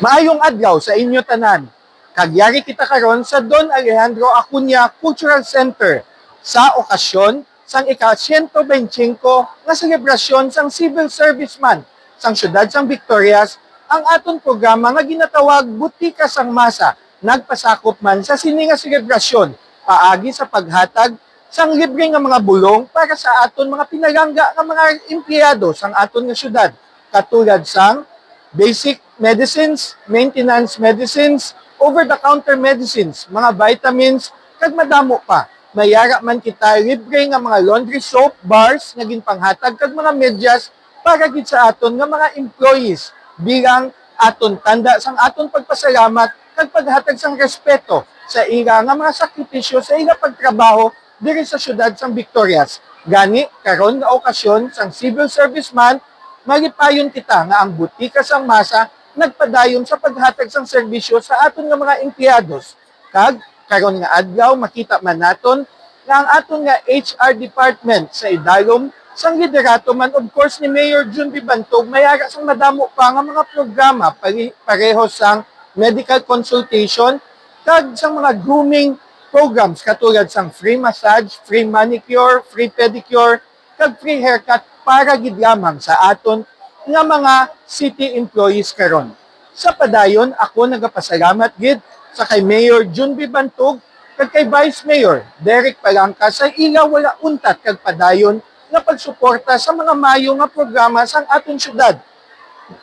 Maayong adlaw sa inyo tanan. Kagyari kita karon sa Don Alejandro Acuña Cultural Center sa okasyon sang ika-125 nga selebrasyon sang Civil Serviceman sang syudad sang Victorias ang aton programa nga ginatawag Butika sang Masa nagpasakop man sa sini nga selebrasyon paagi sa paghatag sang libre nga mga bulong para sa aton mga pinalangga nga mga empleyado sang aton nga syudad katulad sang basic medicines, maintenance medicines, over-the-counter medicines, mga vitamins, kag madamo pa. Mayara man kita libre nga mga laundry soap, bars, naging panghatag, kag mga medyas para gid sa aton nga mga employees bilang aton tanda sang aton pagpasalamat kag paghatag sang respeto sa ira nga mga sakripisyo sa ira pagtrabaho diri sa syudad sang Victorias. Gani karon nga okasyon sang civil serviceman magipayon kita nga ang butika sang masa nagpadayon sa paghatag sang serbisyo sa aton nga mga empleyados. Kag karon nga adlaw makita man naton nga ang aton nga HR department sa idalom sang liderato man of course ni Mayor Jun B. Bantog mayara sang madamo pa nga mga programa pare- pareho sang medical consultation kag sang mga grooming programs katulad sang free massage, free manicure, free pedicure, kag free haircut para gid lamang sa aton nga mga city employees karon. Sa padayon, ako nagapasalamat gid sa kay Mayor Jun B. Bantog kag kay Vice Mayor Derek Palangka sa ila wala untat kag padayon nga pagsuporta sa mga mayo nga programa sang aton syudad.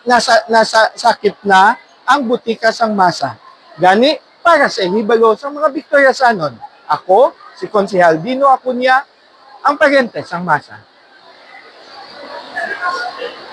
Nasa nasa sakip na ang butika sang masa. Gani para sa hibalo sa mga Victoriasanon. Ako, si Konsehal Dino Acuña, ang parente sang masa. Oh,